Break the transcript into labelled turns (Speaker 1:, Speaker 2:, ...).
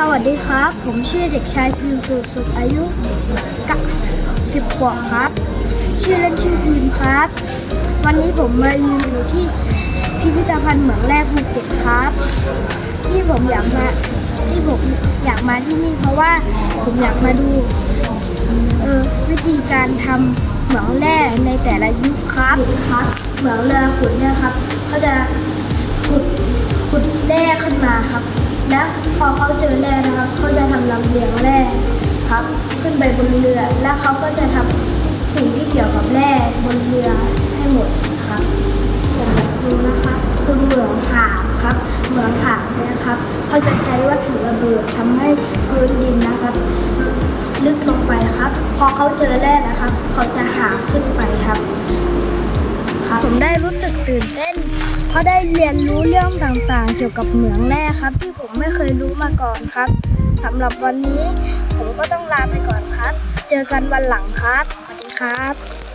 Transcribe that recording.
Speaker 1: สวัสดีครับ ผมชื่อเด็กชายพิมสุสุดอายุกับสิบขวบครับ ชื่อเล่นชื่อพิมครับ วันนี้ผมมายืนอยู่ที่พิพิธภัณฑ์เหมืองแร่ภูเก็ตครับ ที่ผมอยากมาที่ผมอยากมาที่นี่เพราะว่าผมอยากมาดูเออวิธีการทำเหมืองแร่ในแต่ละยุคครับครับ เหมืองเรือขุดเนี่ยครับเขาจะขุดขุดแร่ขึ้นมาครับ แล้วพอเขาเจอแร่นะครับเขาจะทำลำเลียงแร่ครับ ขึ้นไปบนเรือ แล้วเขาก็จะทำสิ่งที่เกี่ยวกับแร่บนเรือให้หมดครับผมรู้นะครับคือเหมืองถามครับเหมืองถามนี่ยครับเขาจะใช้วัตถุระเบิดทำให้พื้นดินนะครับ ลึกลงไปครับ พอเขาเจอแร่นะครับ เขาจะหาขึ้นไปครับครับผมได้รู้สึกตื่นเต้น ราะได้เรียนรู้เรื่องต่างๆ เกี่ยวกับเหมืองแร่ครับ ที่ผมไม่เคยรู้มาก่อนครับสำหรับวันนี้ ผมก็ต้องลาไปก่อนครับ เจอกันวันหลังครับสวัสดีครับ